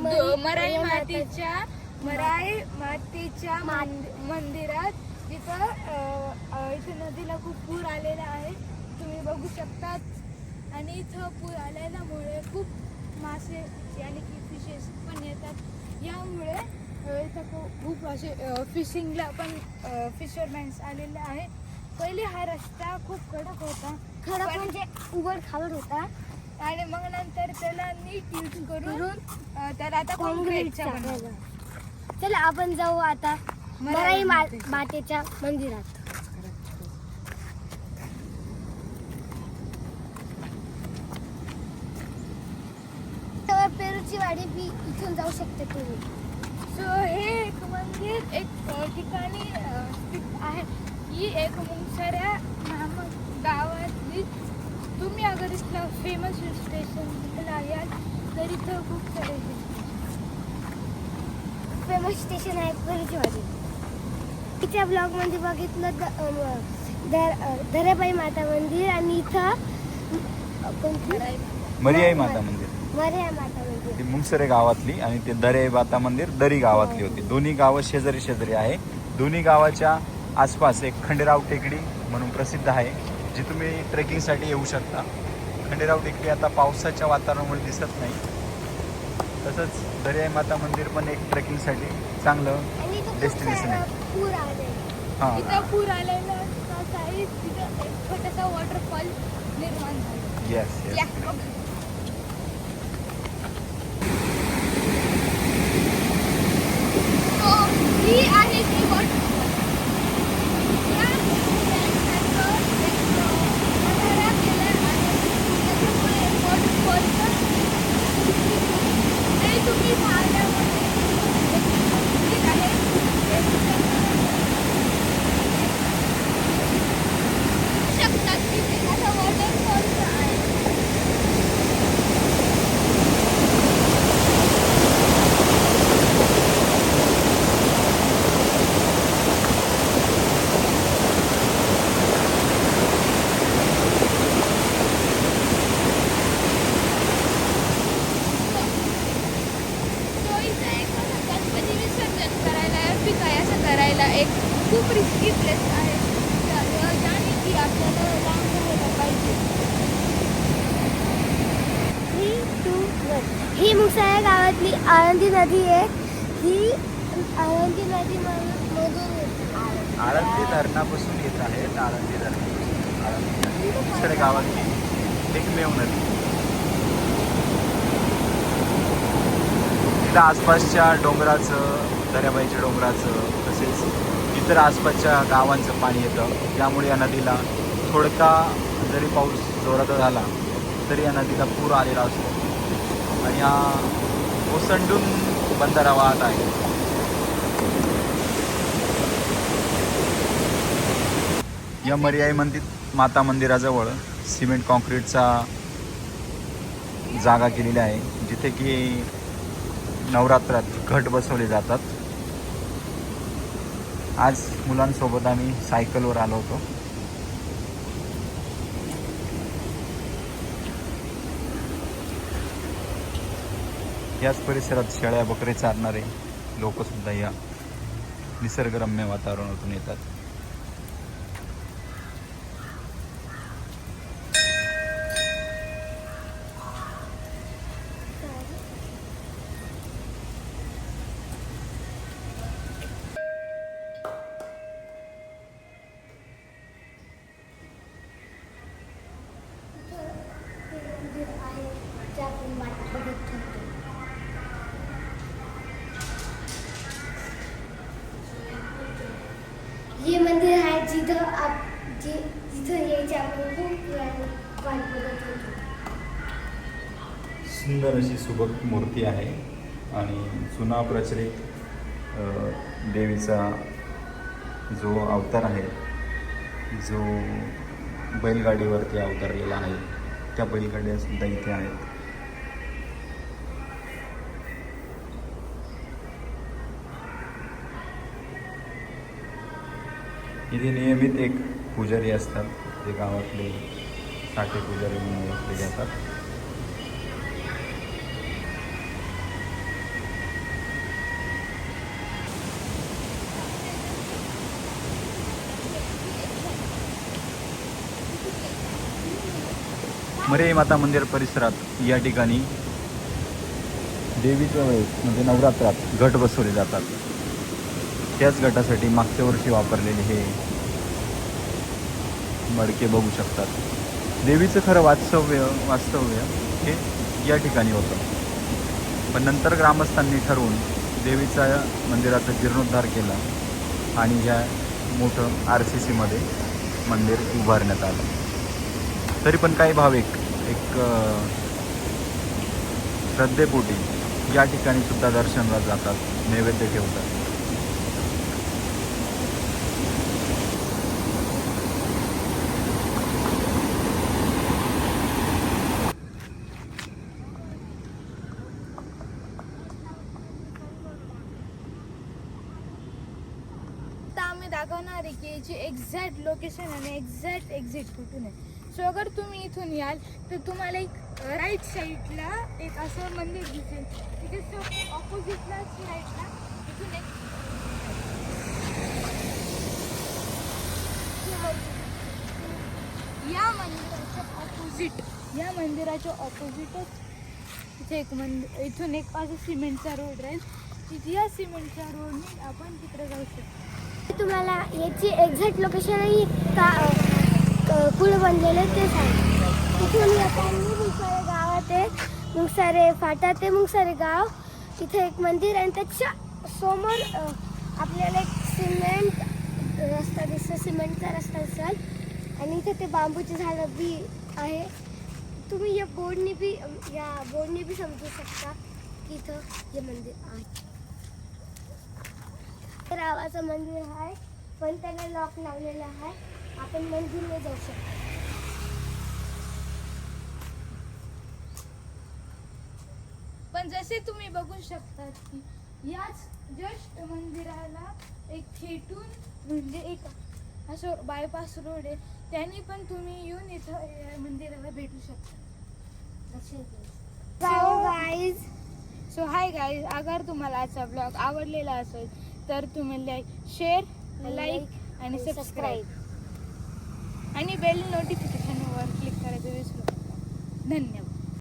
दो- मराई मातीच्या मराई मातीच्या मंद- मंदिरात जिथं अ, अ, इथे नदीला खूप पूर आलेला आहे. तुम्ही बघू शकतात. आणि इथं पूर आलेल्यामुळे खूप मासे यानी की फिशेस पण येतात. यामुळे अ, इथं खू- खूप असे फिशिंगला पण फिशरमॅन्स आलेले आहे पहिले हा रस्ता खूप कडक होता. खडक म्हणजे उघड खावड होता. आणि मग नंतर त्याला नीट यूज करून त्याला आता बनवलं. चला आपण जाऊ आता मराई मातेच्या. मंदिरात तर पेरूची वाडी बी इथून जाऊ शकते तुम्ही सो हे एक मंदिर एक ठिकाणी स्थित आहे ही एक मुंगसऱ्या गावातली तुम्ही अगर इथलं फेमस हिल स्टेशन याल तर इथं खूप सारे फेमस स्टेशन आहे पेरूची वाडी तिच्या ब्लॉगमध्ये बघितलं अं, दरेबाई माता मंदिर आणि इथं कोणती? मरियाई माता मंदिर. मरे माता मंदिर. ती मुंगसरे गावातली आणि ते दरे माता मंदिर दरी गावातली होती. दोन्ही गावं शेजारी शेजारी आहे. दोन्ही गावाच्या आसपास एक खंडेराव टेकडी म्हणून प्रसिद्ध आहे. जी तुम्ही ट्रेकिंगसाठी येऊ शकता. खंडेराव टेकडी आता पावसाच्या वातावरणामुळे दिसत नाही. तसंच दर्याई माता मंदिर पण एक ट्रेकिंगसाठी चांगलं सारं आहे. हां. इथं पूर आलेला आहे तिथं एक छोटासा वॉटरफॉल निर्माण झाला येस या, येस बघा. So, ही आहे ती waterfall. या रस्त्याचं एक, अ, नजारा केलाय आणि त्याच्यामुळे waterfall चं ते तुम्ही पाहिल्यामध्ये एक आहे. एक शकतात तिथे असं वॉटरफॉल आहे तो इथं एक असं गणपती विसर्जन करायला पिकाय असं करायला एक खूप रिस्की प्लेस आहे त्या- ज्याने की आपल्याला लांब राहायला पाहिजे थ्री टू वन ही मुसळा गावातली आळंदी नदी आहे. ही आळंदी नदी मधून आळंदी धरणापासून येत आहेत आळंदी धरणापासून आळंदी नदी. गावातली एकमेव नदी. तिथं आसपासच्या डोंगराचं दर्याबाईच्या डोंगराचं तसेच इतर आसपासच्या गावांचं पाणी येतं. त्यामुळे या नदीला थोडका जरी पाऊस जोराचा झाला तरी या नदीला पूर आलेला असतो. आणि हा ओसंडून बंधारा वाहत आहे. या मर्याई मंदिर माता मंदिराजवळ सिमेंट कॉन्क्रीटचा जागा केलेली आहे जिथे की नवरात्रात घट बसवले जातात. आज मुलांसोबत आम्ही सायकलवर आलो होतो. याच परिसरात शेळ्या बकरे चारणारे लोकसुद्धा या निसर्गरम्य वातावरणातून येतात. हे मंदिर आहे जिथं आप जे जिथं यायचे आपण खूप वाट बघत होतो सुंदर अशी सुबक मूर्ती आहे आणि जुना प्रचलित देवीचा जो अवतार आहे जो बैलगाडीवरती अवतरलेला आहे त्या बैलगाड्या सुद्धा इथे आहेत. इथे नियमित एक पुजारी असतात. ते गावातले साठे पुजारी म्हणून ओळखले जातात. मरे माता मंदिर परिसरात या ठिकाणी देवीच्या वेळेस म्हणजे नवरात्रात घट बसवले जातात. त्याच गटासाठी मागच्या वर्षी वापरलेले हे मडके बघू शकतात. देवीचं खरं वास्तव्य वास्तव्य हे या ठिकाणी होतं. पण नंतर ग्रामस्थांनी ठरवून देवीचा मंदिराचा जीर्णोद्धार केला आणि या मोठं आर सी सीमध्ये मंदिर उभारण्यात आलं. तरी पण काही भाविक एक श्रद्धेपोटी या ठिकाणी सुद्धा दर्शनाला जातात नैवेद्य ठेवतात. दाखवणार आहे की याची एक्झॅक्ट लोकेशन आणि एक्झॅक्ट एक्झिट कुठून आहे. सो अगर तुम्ही इथून याल तर तुम्हाला एक राईट साईडला एक असं मंदिर दिसेल. तिथे ऑपोजिटला राईटला इथून एक या मंदिराच्या ऑपोजिट या मंदिराच्या ऑपोजिटच तिथे एक मंदिर इथून एक असं सिमेंटचा रोड राहील. तिथे या सिमेंटच्या रोडने आपण तिकडे जाऊ शकतो. तुम्हाला याची एक्झॅक्ट लोकेशनही का क- बनलेलं आहे ते सांग तिथून येताना मुंगसारे गावात आहे मुंगसारे फाटा ते मुंगसारे गाव. तिथे एक मंदिर आणि त्याच्यासमोर आपल्याला एक सिमेंट रस्ता दिसतो सिमेंटचा रस्ता दिसेल आणि इथे ते बांबूची झाडं बी आहे. तुम्ही या बोर्डने बी या बोर्डने बी समजू शकता की इथं हे मंदिर आहे. रावाचं मंदिर आहे पण त्याला लॉक लावलेलं आहे. आपण मंदिरला जाऊ शकतो. पण जसे तुम्ही बघू शकतात की याच जस्ट मंदिराला एक खेटून म्हणजे एक असं बायपास रोड आहे. त्यांनी पण तुम्ही येऊन इथं या मंदिराला भेटू शकता. सो हाय गाईज अगर तुम्हाला आजचा ब्लॉग आवडलेला असेल तर तुम्ही लाईक शेअर लाईक आणि सबस्क्राईब आणि बेल नोटिफिकेशनवर क्लिक करायचं विसरू नका. धन्यवाद.